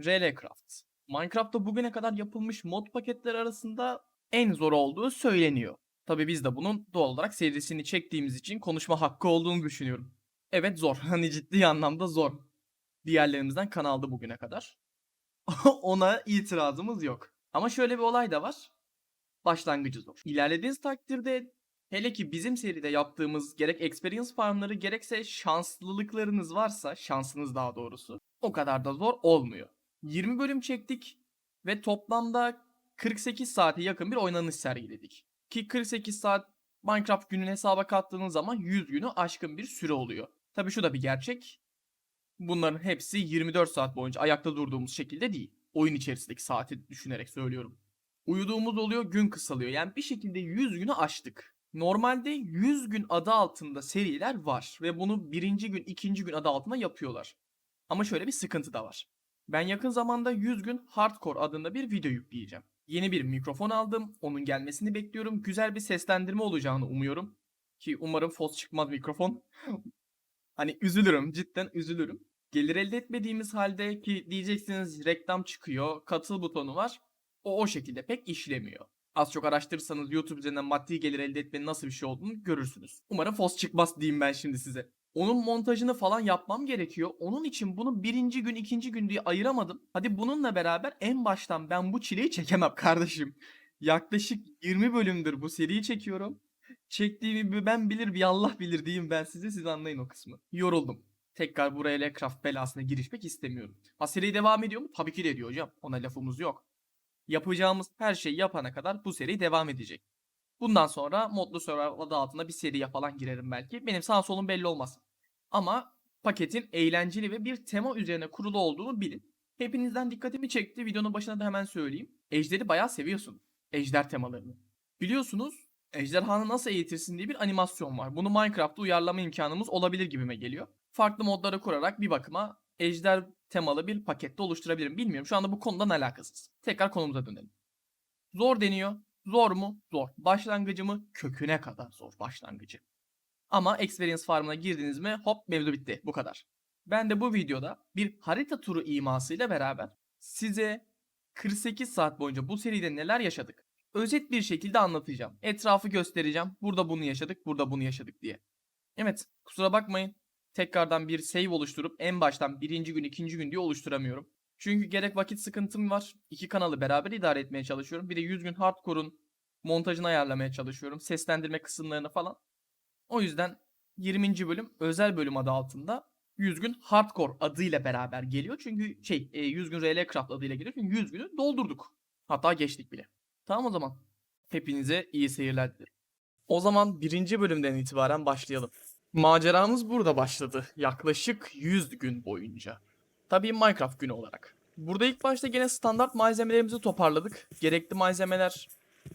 RLCraft. Minecraft'ta bugüne kadar yapılmış mod paketleri arasında en zor olduğu söyleniyor. Tabi biz de bunun doğal olarak serisini çektiğimiz için konuşma hakkı olduğunu düşünüyorum. Evet zor. Hani ciddi anlamda zor. Diğerlerimizden kan aldı bugüne kadar. Ona itirazımız yok. Ama şöyle bir olay da var. Başlangıcı zor. İlerlediğiniz takdirde hele ki bizim seride yaptığımız gerek experience farmları gerekse şanslılıklarınız varsa, şansınız daha doğrusu, o kadar da zor olmuyor. 20 bölüm çektik ve toplamda 48 saate yakın bir oynanış sergiledik. Ki 48 saat Minecraft günün hesaba kattığınız zaman 100 günü aşkın bir süre oluyor. Tabi şu da bir gerçek. Bunların hepsi 24 saat boyunca ayakta durduğumuz şekilde değil. Oyun içerisindeki saati düşünerek söylüyorum. Uyuduğumuz oluyor, gün kısalıyor. Yani bir şekilde 100 günü aştık. Normalde 100 gün adı altında seriler var ve bunu birinci gün, ikinci gün adı altında yapıyorlar. Ama şöyle bir sıkıntı da var. Ben yakın zamanda 100 gün Hardcore adında bir video yükleyeceğim. Yeni bir mikrofon aldım. Onun gelmesini bekliyorum. Güzel bir seslendirme olacağını umuyorum. Ki umarım fos çıkmaz mikrofon. hani üzülürüm. Cidden üzülürüm. Gelir elde etmediğimiz halde ki diyeceksiniz reklam çıkıyor. Katıl butonu var. O o şekilde pek işlemiyor. Az çok araştırırsanız YouTube üzerinden maddi gelir elde etmenin nasıl bir şey olduğunu görürsünüz. Umarım fos çıkmaz diyeyim ben şimdi size. Onun montajını falan yapmam gerekiyor. Onun için bunu birinci gün, ikinci gün diye ayıramadım. Hadi bununla beraber en baştan ben bu çileyi çekemem kardeşim. Yaklaşık 20 bölümdür bu seriyi çekiyorum. Çektiğimi ben bilir bir Allah bilir diyeyim ben size siz anlayın o kısmı. Yoruldum. Tekrar buraya Minecraft belasına girişmek istemiyorum. Ha seri devam ediyor mu? Tabii ki de ediyor hocam. Ona lafımız yok. Yapacağımız her şeyi yapana kadar bu seri devam edecek. Bundan sonra modlu server adı altında bir seriye falan girerim belki. Benim sağ solum belli olmaz. Ama paketin eğlenceli ve bir tema üzerine kurulu olduğunu bilin. Hepinizden dikkatimi çekti. Videonun başına da hemen söyleyeyim. Ejder'i bayağı seviyorsun. Ejder temalarını. Biliyorsunuz ejderhanı nasıl eğitirsin diye bir animasyon var. Bunu Minecraft'ta uyarlama imkanımız olabilir gibime geliyor. Farklı modları kurarak bir bakıma ejder temalı bir pakette oluşturabilirim. Bilmiyorum şu anda bu konudan alakasız. Tekrar konumuza dönelim. Zor deniyor. Zor mu? Zor. Başlangıcı mı? Köküne kadar zor başlangıcı. Ama Experience Farm'ına girdiniz mi hop mevzu bitti. Bu kadar. Ben de bu videoda bir harita turu imasıyla beraber size 48 saat boyunca bu seride neler yaşadık özet bir şekilde anlatacağım. Etrafı göstereceğim. Burada bunu yaşadık, burada bunu yaşadık diye. Evet, kusura bakmayın. Tekrardan bir save oluşturup en baştan birinci gün, ikinci gün diye oluşturamıyorum. Çünkü gerek vakit sıkıntım var. İki kanalı beraber idare etmeye çalışıyorum. Bir de 100 gün hardcore'un montajını ayarlamaya çalışıyorum. Seslendirme kısımlarını falan. O yüzden 20. bölüm özel bölüm adı altında 100 gün hardcore adıyla beraber geliyor. Çünkü şey e, 100 gün RL Craft adıyla geliyor. Çünkü 100 günü doldurduk. Hatta geçtik bile. Tamam o zaman. Hepinize iyi seyirler dilerim. O zaman birinci bölümden itibaren başlayalım. Maceramız burada başladı. Yaklaşık 100 gün boyunca. Tabii Minecraft günü olarak. Burada ilk başta gene standart malzemelerimizi toparladık. Gerekli malzemeler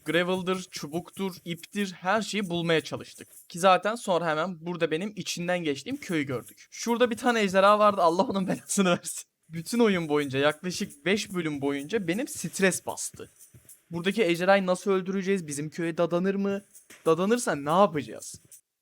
gravel'dır, çubuktur, iptir her şeyi bulmaya çalıştık. Ki zaten sonra hemen burada benim içinden geçtiğim köyü gördük. Şurada bir tane ejderha vardı Allah onun belasını versin. Bütün oyun boyunca yaklaşık 5 bölüm boyunca benim stres bastı. Buradaki ejderhayı nasıl öldüreceğiz? Bizim köye dadanır mı? Dadanırsa ne yapacağız?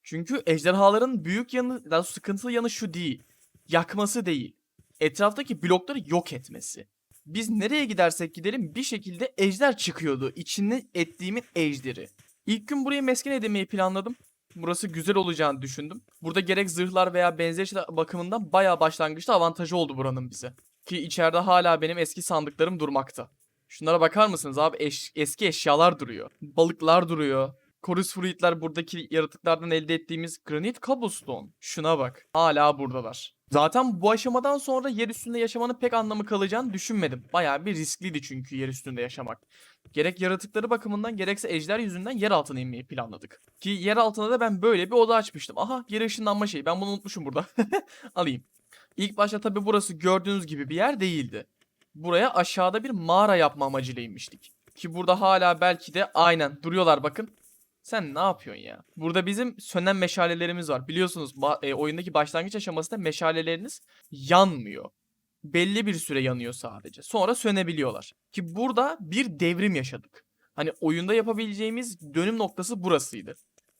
Çünkü ejderhaların büyük yanı, daha sıkıntılı yanı şu değil. Yakması değil. Etraftaki blokları yok etmesi. Biz nereye gidersek gidelim bir şekilde ejder çıkıyordu. İçine ettiğimin ejderi. İlk gün buraya mesken edemeyi planladım. Burası güzel olacağını düşündüm. Burada gerek zırhlar veya benzer şeyler bakımından bayağı başlangıçta avantajı oldu buranın bize. Ki içeride hala benim eski sandıklarım durmakta. Şunlara bakar mısınız abi? Eş- eski eşyalar duruyor. Balıklar duruyor. Chorus Fruit'ler buradaki yaratıklardan elde ettiğimiz Granite Cobblestone. Şuna bak. Hala buradalar. Zaten bu aşamadan sonra yer üstünde yaşamanın pek anlamı kalacağını düşünmedim. Bayağı bir riskliydi çünkü yer üstünde yaşamak. Gerek yaratıkları bakımından gerekse ejder yüzünden yer altına inmeyi planladık. Ki yer altına da ben böyle bir oda açmıştım. Aha geri ışınlanma şeyi. Ben bunu unutmuşum burada. Alayım. İlk başta tabi burası gördüğünüz gibi bir yer değildi. Buraya aşağıda bir mağara yapma amacıyla inmiştik. Ki burada hala belki de aynen duruyorlar bakın. Sen ne yapıyorsun ya? Burada bizim sönen meşalelerimiz var. Biliyorsunuz ba- e, oyundaki başlangıç aşamasında meşaleleriniz yanmıyor. Belli bir süre yanıyor sadece. Sonra sönebiliyorlar. Ki burada bir devrim yaşadık. Hani oyunda yapabileceğimiz dönüm noktası burasıydı.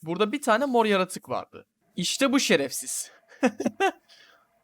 Burada bir tane mor yaratık vardı. İşte bu şerefsiz.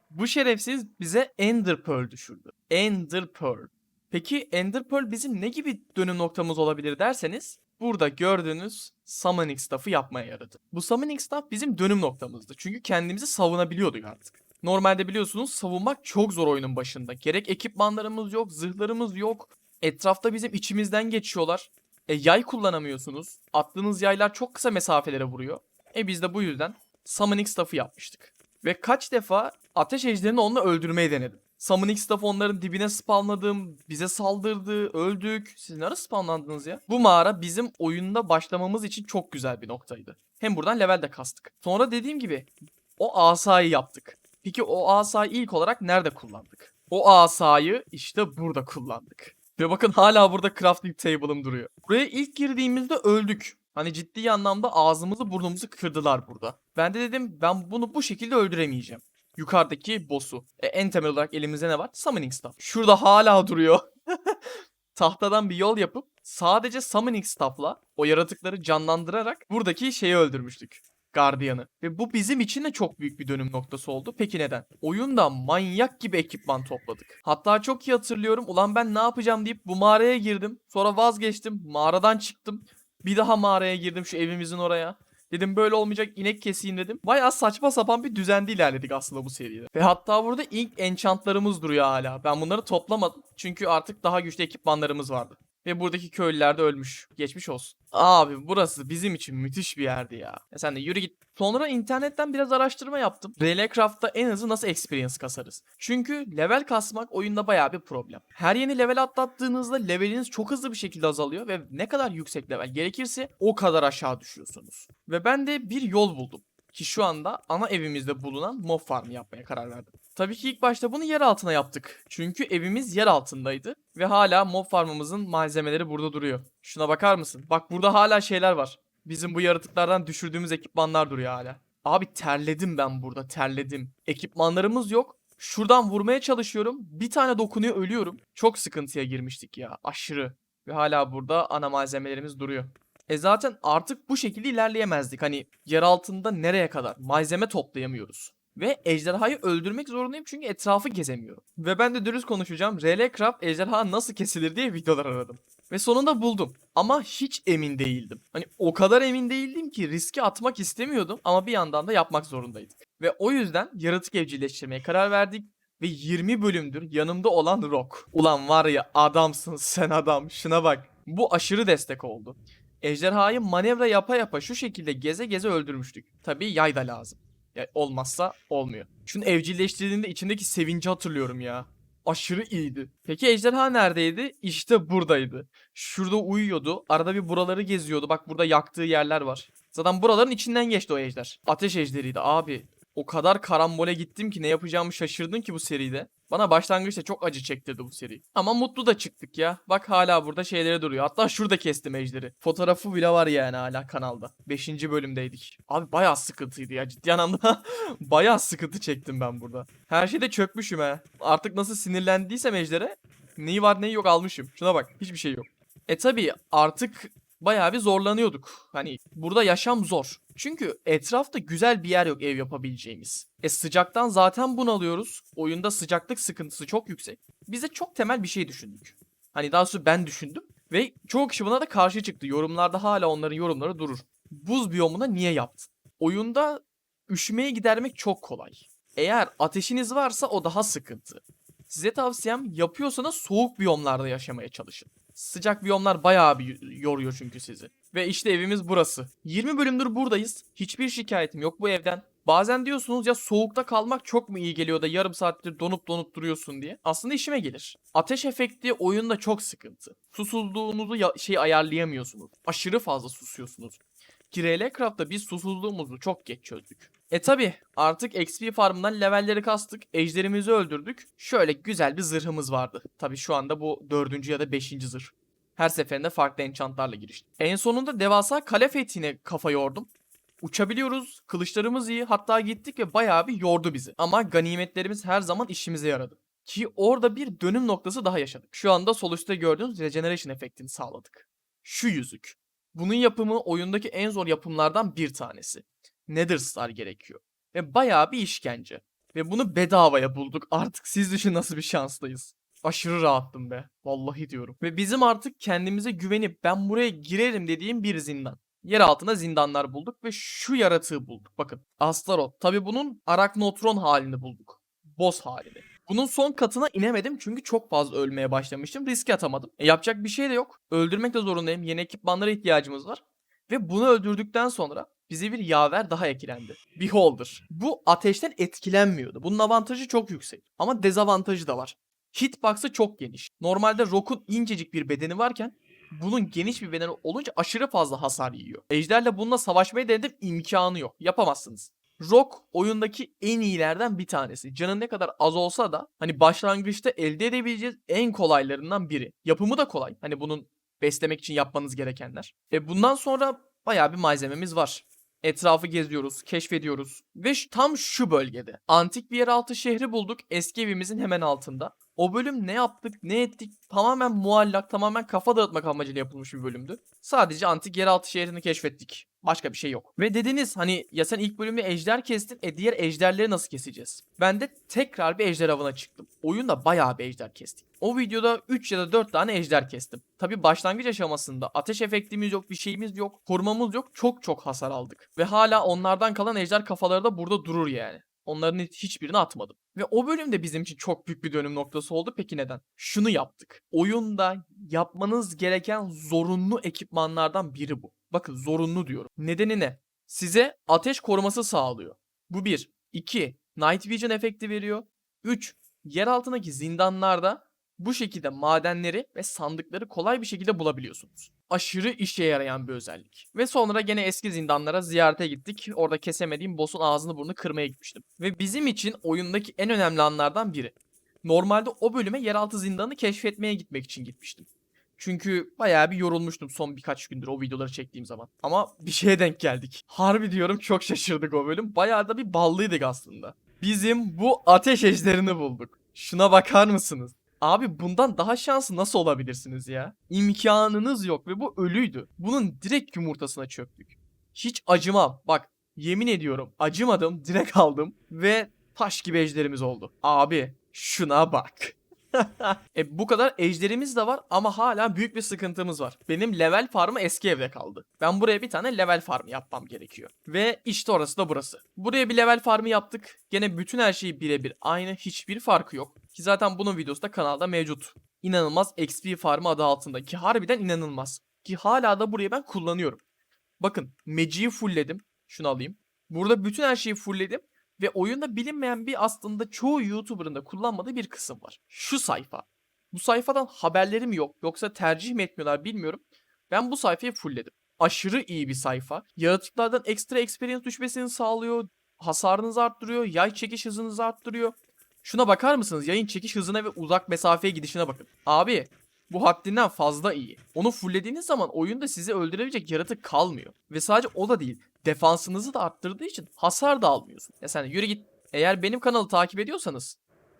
Bu şerefsiz bize Ender Pearl düşürdü. Ender Pearl. Peki Ender Pearl bizim ne gibi dönüm noktamız olabilir derseniz burada gördüğünüz Summoning Staff'ı yapmaya yaradı. Bu Summoning Staff bizim dönüm noktamızdı. Çünkü kendimizi savunabiliyorduk artık. Normalde biliyorsunuz savunmak çok zor oyunun başında. Gerek ekipmanlarımız yok, zırhlarımız yok. Etrafta bizim içimizden geçiyorlar. E, yay kullanamıyorsunuz. Attığınız yaylar çok kısa mesafelere vuruyor. E biz de bu yüzden Summoning Staff'ı yapmıştık. Ve kaç defa ateş ejderini onunla öldürmeyi denedim. Summoning Staff onların dibine spamladım, bize saldırdı, öldük. Siz nerede spamlandınız ya? Bu mağara bizim oyunda başlamamız için çok güzel bir noktaydı. Hem buradan level de kastık. Sonra dediğim gibi o asayı yaptık. Peki o asayı ilk olarak nerede kullandık? O asayı işte burada kullandık. Ve bakın hala burada crafting table'ım duruyor. Buraya ilk girdiğimizde öldük. Hani ciddi anlamda ağzımızı burnumuzu kırdılar burada. Ben de dedim ben bunu bu şekilde öldüremeyeceğim. Yukarıdaki boss'u. E, en temel olarak elimizde ne var? Summoning Staff. Şurada hala duruyor. Tahtadan bir yol yapıp sadece Summoning Staff'la o yaratıkları canlandırarak buradaki şeyi öldürmüştük. Gardiyanı. Ve bu bizim için de çok büyük bir dönüm noktası oldu. Peki neden? Oyunda manyak gibi ekipman topladık. Hatta çok iyi hatırlıyorum. Ulan ben ne yapacağım deyip bu mağaraya girdim. Sonra vazgeçtim. Mağaradan çıktım. Bir daha mağaraya girdim şu evimizin oraya. Dedim böyle olmayacak inek keseyim dedim. Bayağı saçma sapan bir düzende ilerledik aslında bu seride. Ve hatta burada ilk enchantlarımız duruyor hala. Ben bunları toplamadım. Çünkü artık daha güçlü ekipmanlarımız vardı. Ve buradaki köylüler de ölmüş. Geçmiş olsun. Abi burası bizim için müthiş bir yerdi ya. ya sen de yürü git. Sonra internetten biraz araştırma yaptım. Relecraft'ta en hızlı nasıl experience kasarız? Çünkü level kasmak oyunda bayağı bir problem. Her yeni level atlattığınızda leveliniz çok hızlı bir şekilde azalıyor ve ne kadar yüksek level gerekirse o kadar aşağı düşüyorsunuz. Ve ben de bir yol buldum. Ki şu anda ana evimizde bulunan mob farm yapmaya karar verdim. Tabii ki ilk başta bunu yer altına yaptık. Çünkü evimiz yer altındaydı. Ve hala mob farmımızın malzemeleri burada duruyor. Şuna bakar mısın? Bak burada hala şeyler var. Bizim bu yaratıklardan düşürdüğümüz ekipmanlar duruyor hala. Abi terledim ben burada terledim. Ekipmanlarımız yok. Şuradan vurmaya çalışıyorum. Bir tane dokunuyor ölüyorum. Çok sıkıntıya girmiştik ya aşırı. Ve hala burada ana malzemelerimiz duruyor. E zaten artık bu şekilde ilerleyemezdik. Hani yer altında nereye kadar malzeme toplayamıyoruz. Ve ejderhayı öldürmek zorundayım çünkü etrafı gezemiyorum. Ve ben de dürüst konuşacağım. RL Craft ejderha nasıl kesilir diye videolar aradım. Ve sonunda buldum. Ama hiç emin değildim. Hani o kadar emin değildim ki riski atmak istemiyordum ama bir yandan da yapmak zorundaydık. Ve o yüzden yaratık evcilleştirmeye karar verdik. Ve 20 bölümdür yanımda olan Rock. Ulan var ya adamsın sen adam şuna bak. Bu aşırı destek oldu. Ejderhayı manevra yapa yapa şu şekilde geze geze öldürmüştük. Tabii yay da lazım. Ya olmazsa olmuyor. Şunu evcilleştirdiğinde içindeki sevinci hatırlıyorum ya. Aşırı iyiydi. Peki ejderha neredeydi? İşte buradaydı. Şurada uyuyordu. Arada bir buraları geziyordu. Bak burada yaktığı yerler var. Zaten buraların içinden geçti o ejder. Ateş ejderiydi abi. O kadar karambole gittim ki ne yapacağımı şaşırdım ki bu seride. Bana başlangıçta çok acı çektirdi bu seri. Ama mutlu da çıktık ya. Bak hala burada şeyleri duruyor. Hatta şurada kestim ejderi. Fotoğrafı bile var yani hala kanalda. 5. bölümdeydik. Abi bayağı sıkıntıydı ya ciddi anlamda. bayağı sıkıntı çektim ben burada. Her şeyde çökmüşüm ha. Artık nasıl sinirlendiysem ejdere neyi var neyi yok almışım. Şuna bak hiçbir şey yok. E tabi artık bayağı bir zorlanıyorduk. Hani burada yaşam zor. Çünkü etrafta güzel bir yer yok ev yapabileceğimiz. E sıcaktan zaten bunalıyoruz. Oyunda sıcaklık sıkıntısı çok yüksek. Biz de çok temel bir şey düşündük. Hani daha sonra ben düşündüm. Ve çoğu kişi buna da karşı çıktı. Yorumlarda hala onların yorumları durur. Buz biyomuna niye yaptın? Oyunda üşümeyi gidermek çok kolay. Eğer ateşiniz varsa o daha sıkıntı. Size tavsiyem yapıyorsanız soğuk biyomlarda yaşamaya çalışın. Sıcak biyomlar bayağı bir yoruyor çünkü sizi. Ve işte evimiz burası. 20 bölümdür buradayız. Hiçbir şikayetim yok bu evden. Bazen diyorsunuz ya soğukta kalmak çok mu iyi geliyor da yarım saattir donup donup duruyorsun diye. Aslında işime gelir. Ateş efekti oyunda çok sıkıntı. Susuzluğunuzu ya- şey ayarlayamıyorsunuz. Aşırı fazla susuyorsunuz. Ki RL Craft'ta biz susuzluğumuzu çok geç çözdük. E tabi artık XP farmından levelleri kastık. Ejderimizi öldürdük. Şöyle güzel bir zırhımız vardı. Tabi şu anda bu dördüncü ya da beşinci zırh. Her seferinde farklı enchantlarla giriştim. En sonunda devasa kale fethine kafa yordum. Uçabiliyoruz, kılıçlarımız iyi, hatta gittik ve bayağı bir yordu bizi. Ama ganimetlerimiz her zaman işimize yaradı. Ki orada bir dönüm noktası daha yaşadık. Şu anda sol üstte gördüğünüz regeneration efektini sağladık. Şu yüzük. Bunun yapımı oyundaki en zor yapımlardan bir tanesi. Nether Star gerekiyor. Ve bayağı bir işkence. Ve bunu bedavaya bulduk. Artık siz düşün nasıl bir şanslıyız. Aşırı rahattım be. Vallahi diyorum. Ve bizim artık kendimize güvenip ben buraya girerim dediğim bir zindan. Yer altına zindanlar bulduk ve şu yaratığı bulduk. Bakın. Astaroth. Tabi bunun Arachnotron halini bulduk. Boss halini. Bunun son katına inemedim çünkü çok fazla ölmeye başlamıştım. Riske atamadım. E, yapacak bir şey de yok. Öldürmek de zorundayım. Yeni ekipmanlara ihtiyacımız var. Ve bunu öldürdükten sonra bize bir yaver daha eklendi. Beholder. Bu ateşten etkilenmiyordu. Bunun avantajı çok yüksek. Ama dezavantajı da var. Hitbox'ı çok geniş. Normalde Rock'un incecik bir bedeni varken bunun geniş bir bedeni olunca aşırı fazla hasar yiyor. Ejderle bununla savaşmayı denedim imkanı yok. Yapamazsınız. Rock oyundaki en iyilerden bir tanesi. Canı ne kadar az olsa da hani başlangıçta elde edebileceğiz en kolaylarından biri. Yapımı da kolay. Hani bunun beslemek için yapmanız gerekenler. E bundan sonra bayağı bir malzememiz var. Etrafı geziyoruz, keşfediyoruz ve tam şu bölgede antik bir yeraltı şehri bulduk eski evimizin hemen altında. O bölüm ne yaptık, ne ettik tamamen muallak, tamamen kafa dağıtmak amacıyla yapılmış bir bölümdü. Sadece antik yeraltı şehrini keşfettik. Başka bir şey yok. Ve dediniz hani ya sen ilk bölümde ejder kestin, e diğer ejderleri nasıl keseceğiz? Ben de tekrar bir ejder avına çıktım. Oyunda bayağı bir ejder kestik. O videoda 3 ya da 4 tane ejder kestim. Tabi başlangıç aşamasında ateş efektimiz yok, bir şeyimiz yok, korumamız yok. Çok çok hasar aldık. Ve hala onlardan kalan ejder kafaları da burada durur yani. Onların hiç- hiçbirini atmadım. Ve o bölümde bizim için çok büyük bir dönüm noktası oldu. Peki neden? Şunu yaptık. Oyunda yapmanız gereken zorunlu ekipmanlardan biri bu. Bakın zorunlu diyorum. Nedeni ne? Size ateş koruması sağlıyor. Bu bir. İki. Night Vision efekti veriyor. Üç. Yer altındaki zindanlarda bu şekilde madenleri ve sandıkları kolay bir şekilde bulabiliyorsunuz. Aşırı işe yarayan bir özellik. Ve sonra gene eski zindanlara ziyarete gittik. Orada kesemediğim boss'un ağzını burnunu kırmaya gitmiştim. Ve bizim için oyundaki en önemli anlardan biri. Normalde o bölüme yeraltı zindanını keşfetmeye gitmek için gitmiştim. Çünkü bayağı bir yorulmuştum son birkaç gündür o videoları çektiğim zaman. Ama bir şeye denk geldik. Harbi diyorum çok şaşırdık o bölüm. Bayağı da bir ballıydık aslında. Bizim bu ateş ejderini bulduk. Şuna bakar mısınız? Abi bundan daha şanslı nasıl olabilirsiniz ya? İmkanınız yok ve bu ölüydü. Bunun direkt yumurtasına çöktük. Hiç acımam. Bak yemin ediyorum acımadım direkt aldım ve taş gibi ejderimiz oldu. Abi şuna bak. e bu kadar ejderimiz de var ama hala büyük bir sıkıntımız var. Benim level farmı eski evde kaldı. Ben buraya bir tane level farm yapmam gerekiyor. Ve işte orası da burası. Buraya bir level farmı yaptık. Gene bütün her şey birebir aynı. Hiçbir farkı yok. Ki zaten bunun videosu da kanalda mevcut. İnanılmaz XP farmı adı altında. Ki harbiden inanılmaz. Ki hala da burayı ben kullanıyorum. Bakın Magic'i fullledim. Şunu alayım. Burada bütün her şeyi fullledim. Ve oyunda bilinmeyen bir aslında çoğu YouTuber'ın da kullanmadığı bir kısım var. Şu sayfa. Bu sayfadan haberlerim yok. Yoksa tercih mi etmiyorlar bilmiyorum. Ben bu sayfayı fullledim. Aşırı iyi bir sayfa. Yaratıklardan ekstra experience düşmesini sağlıyor. Hasarınızı arttırıyor. Yay çekiş hızınızı arttırıyor. Şuna bakar mısınız? Yayın çekiş hızına ve uzak mesafeye gidişine bakın. Abi bu haddinden fazla iyi. Onu fulllediğiniz zaman oyunda sizi öldürebilecek yaratık kalmıyor. Ve sadece o da değil. Defansınızı da arttırdığı için hasar da almıyorsun. Ya sen yürü git. Eğer benim kanalı takip ediyorsanız.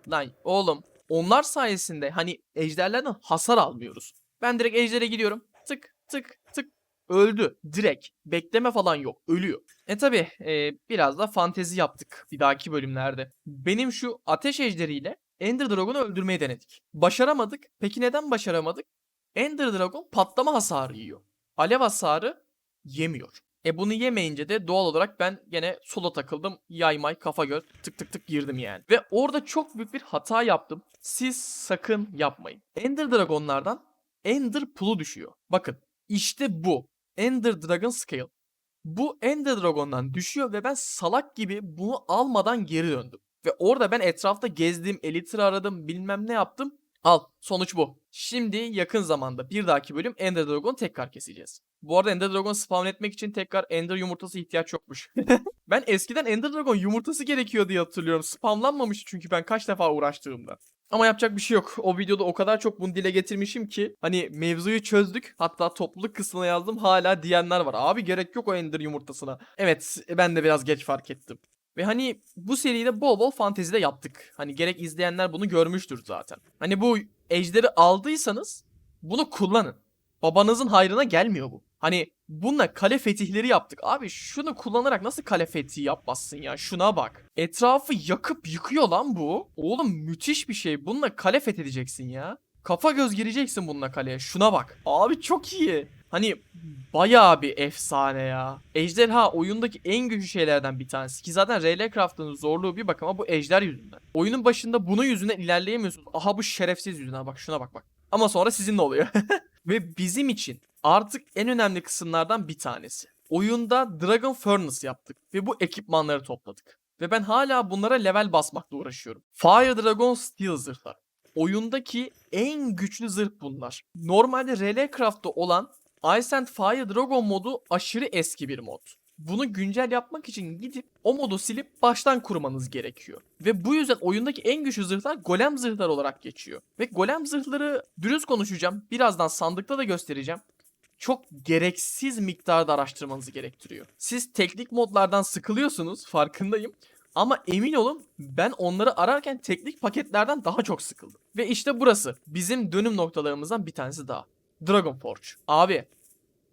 Lan oğlum onlar sayesinde hani ejderlerden hasar almıyoruz. Ben direkt ejdere gidiyorum. Tık tık tık. Öldü. Direkt. Bekleme falan yok. Ölüyor. E tabi e, biraz da fantezi yaptık bir dahaki bölümlerde. Benim şu ateş ejderiyle Ender Dragon'u öldürmeyi denedik. Başaramadık. Peki neden başaramadık? Ender Dragon patlama hasarı yiyor. Alev hasarı yemiyor. E bunu yemeyince de doğal olarak ben gene sola takıldım. Yaymay kafa göz tık tık tık girdim yani. Ve orada çok büyük bir hata yaptım. Siz sakın yapmayın. Ender Dragon'lardan Ender Pool'u düşüyor. Bakın işte bu. Ender Dragon Scale. Bu Ender Dragon'dan düşüyor ve ben salak gibi bunu almadan geri döndüm. Ve orada ben etrafta gezdim, Elytra aradım, bilmem ne yaptım. Al, sonuç bu. Şimdi yakın zamanda bir dahaki bölüm Ender Dragon'u tekrar keseceğiz. Bu arada Ender Dragon spawn etmek için tekrar Ender yumurtası ihtiyaç yokmuş. ben eskiden Ender Dragon yumurtası gerekiyor diye hatırlıyorum. Spamlanmamıştı çünkü ben kaç defa uğraştığımda. Ama yapacak bir şey yok. O videoda o kadar çok bunu dile getirmişim ki hani mevzuyu çözdük. Hatta topluluk kısmına yazdım. Hala diyenler var. Abi gerek yok o Ender yumurtasına. Evet ben de biraz geç fark ettim. Ve hani bu seride bol bol fantezi de yaptık. Hani gerek izleyenler bunu görmüştür zaten. Hani bu ejderi aldıysanız bunu kullanın. Babanızın hayrına gelmiyor bu. Hani Bununla kale fetihleri yaptık. Abi şunu kullanarak nasıl kale fethi yapmazsın ya? Şuna bak. Etrafı yakıp yıkıyor lan bu. Oğlum müthiş bir şey. Bununla kale fethedeceksin ya. Kafa göz gireceksin bununla kaleye. Şuna bak. Abi çok iyi. Hani bayağı bir efsane ya. Ejderha oyundaki en güçlü şeylerden bir tanesi. Ki zaten RL Craft'ın zorluğu bir bakıma bu ejder yüzünden. Oyunun başında bunun yüzünden ilerleyemiyorsunuz. Aha bu şerefsiz yüzünden bak şuna bak bak. Ama sonra sizinle oluyor. Ve bizim için artık en önemli kısımlardan bir tanesi. Oyunda Dragon Furnace yaptık ve bu ekipmanları topladık. Ve ben hala bunlara level basmakla uğraşıyorum. Fire Dragon Steel zırhlar. Oyundaki en güçlü zırh bunlar. Normalde RL Craft'ta olan Ice and Fire Dragon modu aşırı eski bir mod. Bunu güncel yapmak için gidip o modu silip baştan kurmanız gerekiyor. Ve bu yüzden oyundaki en güçlü zırhlar golem zırhlar olarak geçiyor. Ve golem zırhları dürüst konuşacağım. Birazdan sandıkta da göstereceğim. Çok gereksiz miktarda araştırmanızı gerektiriyor. Siz teknik modlardan sıkılıyorsunuz farkındayım. Ama emin olun ben onları ararken teknik paketlerden daha çok sıkıldım. Ve işte burası bizim dönüm noktalarımızdan bir tanesi daha. Dragon Forge. Abi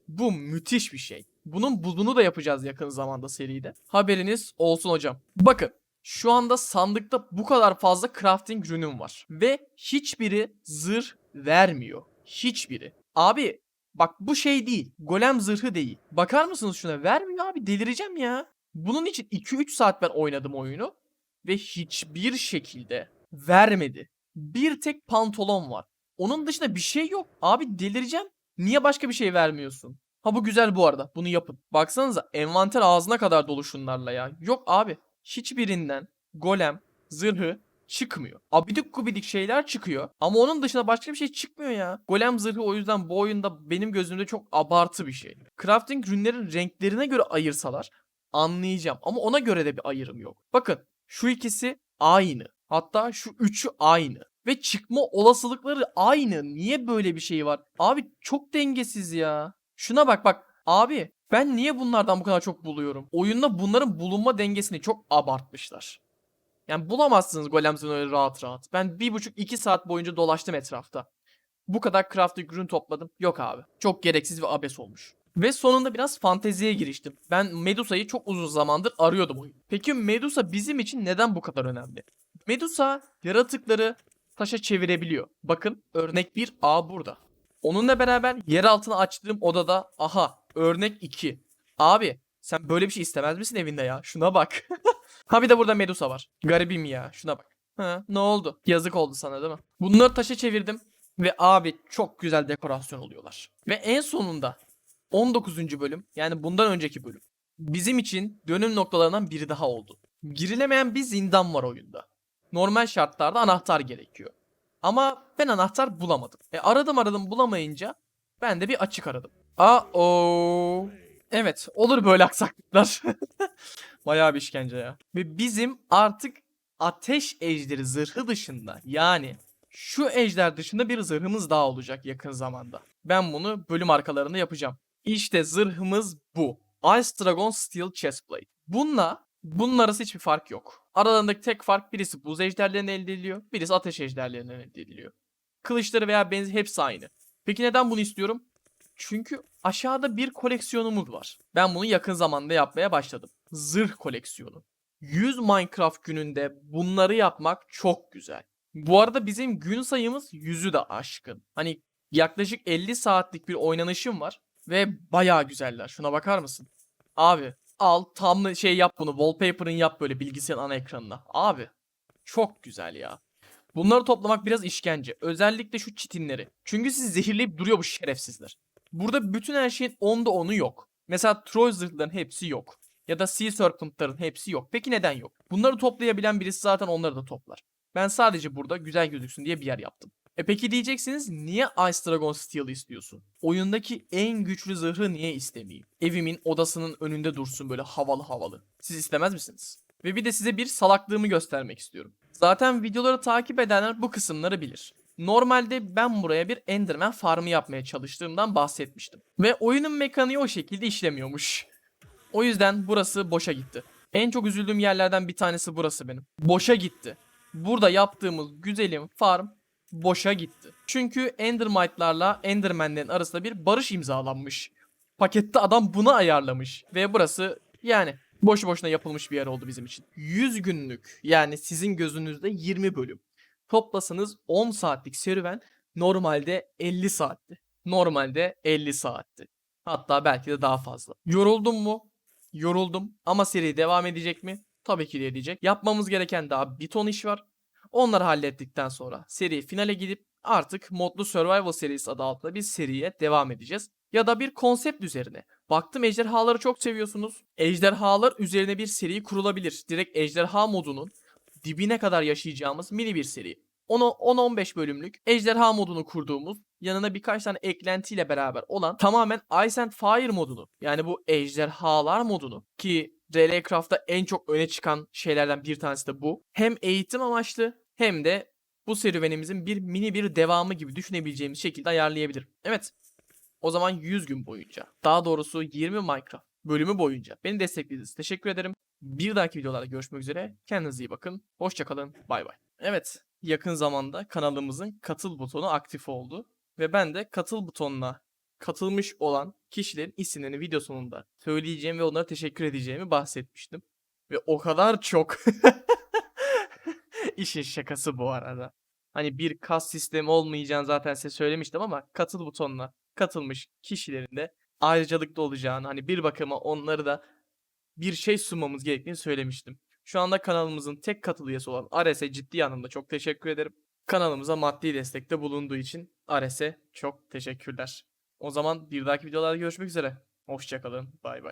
bu müthiş bir şey. Bunun bulunu da yapacağız yakın zamanda seride. Haberiniz olsun hocam. Bakın şu anda sandıkta bu kadar fazla crafting ürünüm var. Ve hiçbiri zırh vermiyor. Hiçbiri. Abi bak bu şey değil. Golem zırhı değil. Bakar mısınız şuna? Vermiyor abi delireceğim ya. Bunun için 2-3 saat ben oynadım oyunu. Ve hiçbir şekilde vermedi. Bir tek pantolon var. Onun dışında bir şey yok. Abi delireceğim. Niye başka bir şey vermiyorsun? Ha bu güzel bu arada. Bunu yapın. Baksanıza envanter ağzına kadar dolu şunlarla ya. Yok abi. Hiçbirinden golem, zırhı çıkmıyor. Abidik gubidik şeyler çıkıyor. Ama onun dışında başka bir şey çıkmıyor ya. Golem zırhı o yüzden bu oyunda benim gözümde çok abartı bir şey. Crafting ürünlerin renklerine göre ayırsalar anlayacağım. Ama ona göre de bir ayrım yok. Bakın şu ikisi aynı. Hatta şu üçü aynı. Ve çıkma olasılıkları aynı. Niye böyle bir şey var? Abi çok dengesiz ya. Şuna bak bak. Abi ben niye bunlardan bu kadar çok buluyorum? Oyunda bunların bulunma dengesini çok abartmışlar. Yani bulamazsınız Golems'ın öyle rahat rahat. Ben bir buçuk iki saat boyunca dolaştım etrafta. Bu kadar crafting ürün topladım. Yok abi. Çok gereksiz ve abes olmuş. Ve sonunda biraz fanteziye giriştim. Ben Medusa'yı çok uzun zamandır arıyordum oyun. Peki Medusa bizim için neden bu kadar önemli? Medusa yaratıkları taşa çevirebiliyor. Bakın örnek 1 A burada. Onunla beraber yer altına açtığım odada aha örnek 2. Abi sen böyle bir şey istemez misin evinde ya? Şuna bak. ha bir de burada Medusa var. Garibim ya şuna bak. Ha, ne oldu? Yazık oldu sana değil mi? Bunları taşa çevirdim. Ve abi çok güzel dekorasyon oluyorlar. Ve en sonunda 19. bölüm yani bundan önceki bölüm. Bizim için dönüm noktalarından biri daha oldu. Girilemeyen bir zindan var oyunda. Normal şartlarda anahtar gerekiyor. Ama ben anahtar bulamadım. E aradım aradım bulamayınca ben de bir açık aradım. Aa Evet olur böyle aksaklıklar. Bayağı bir işkence ya. Ve bizim artık ateş ejderi zırhı dışında yani şu ejder dışında bir zırhımız daha olacak yakın zamanda. Ben bunu bölüm arkalarında yapacağım. İşte zırhımız bu. Ice Dragon Steel Chestplate. Bununla bunun arası hiçbir fark yok. Aralarındaki tek fark birisi buz ejderlerinden elde ediliyor, birisi ateş ejderlerinden elde ediliyor. Kılıçları veya benzi hepsi aynı. Peki neden bunu istiyorum? Çünkü aşağıda bir koleksiyonumuz var. Ben bunu yakın zamanda yapmaya başladım. Zırh koleksiyonu. 100 Minecraft gününde bunları yapmak çok güzel. Bu arada bizim gün sayımız 100'ü de aşkın. Hani yaklaşık 50 saatlik bir oynanışım var. Ve bayağı güzeller. Şuna bakar mısın? Abi al tam şey yap bunu. Wallpaper'ın yap böyle bilgisayarın ana ekranına. Abi çok güzel ya. Bunları toplamak biraz işkence. Özellikle şu çitinleri. Çünkü sizi zehirleyip duruyor bu şerefsizler. Burada bütün her şeyin onda onu yok. Mesela Troy zırhların hepsi yok. Ya da Sea Serpent'ların hepsi yok. Peki neden yok? Bunları toplayabilen birisi zaten onları da toplar. Ben sadece burada güzel gözüksün diye bir yer yaptım. E peki diyeceksiniz niye Ice Dragon Steel istiyorsun? Oyundaki en güçlü zırhı niye istemeyeyim? Evimin odasının önünde dursun böyle havalı havalı. Siz istemez misiniz? Ve bir de size bir salaklığımı göstermek istiyorum. Zaten videoları takip edenler bu kısımları bilir. Normalde ben buraya bir Enderman farmı yapmaya çalıştığımdan bahsetmiştim. Ve oyunun mekaniği o şekilde işlemiyormuş. O yüzden burası boşa gitti. En çok üzüldüğüm yerlerden bir tanesi burası benim. Boşa gitti. Burada yaptığımız güzelim farm boşa gitti. Çünkü Endermite'larla Enderman'lerin arasında bir barış imzalanmış. Pakette adam bunu ayarlamış. Ve burası yani boşu boşuna yapılmış bir yer oldu bizim için. 100 günlük yani sizin gözünüzde 20 bölüm. Toplasanız 10 saatlik serüven normalde 50 saatti. Normalde 50 saatti. Hatta belki de daha fazla. Yoruldum mu? Yoruldum. Ama seri devam edecek mi? Tabii ki de edecek. Yapmamız gereken daha bir ton iş var. Onları hallettikten sonra seri finale gidip artık modlu survival serisi adı altında bir seriye devam edeceğiz. Ya da bir konsept üzerine. Baktım ejderhaları çok seviyorsunuz. Ejderhalar üzerine bir seri kurulabilir. Direkt ejderha modunun dibine kadar yaşayacağımız mini bir seri. Onu 10-15 bölümlük ejderha modunu kurduğumuz yanına birkaç tane eklentiyle beraber olan tamamen Ice and Fire modunu yani bu ejderhalar modunu ki RL Craft'ta en çok öne çıkan şeylerden bir tanesi de bu. Hem eğitim amaçlı hem de bu serüvenimizin bir mini bir devamı gibi düşünebileceğimiz şekilde ayarlayabilirim. Evet. O zaman 100 gün boyunca, daha doğrusu 20 Minecraft bölümü boyunca beni desteklediğiniz için teşekkür ederim. Bir dahaki videolarda görüşmek üzere. Kendinize iyi bakın. Hoşçakalın. Bay bay. Evet. Yakın zamanda kanalımızın katıl butonu aktif oldu. Ve ben de katıl butonuna katılmış olan kişilerin isimlerini video sonunda söyleyeceğim ve onlara teşekkür edeceğimi bahsetmiştim. Ve o kadar çok işin şakası bu arada. Hani bir kas sistemi olmayacağını zaten size söylemiştim ama katıl butonuna katılmış kişilerin de ayrıcalıklı olacağını hani bir bakıma onları da bir şey sunmamız gerektiğini söylemiştim. Şu anda kanalımızın tek katıl üyesi olan Ares'e ciddi anlamda çok teşekkür ederim. Kanalımıza maddi destekte bulunduğu için Ares'e çok teşekkürler. O zaman bir dahaki videolarda görüşmek üzere. Hoşçakalın. Bay bay.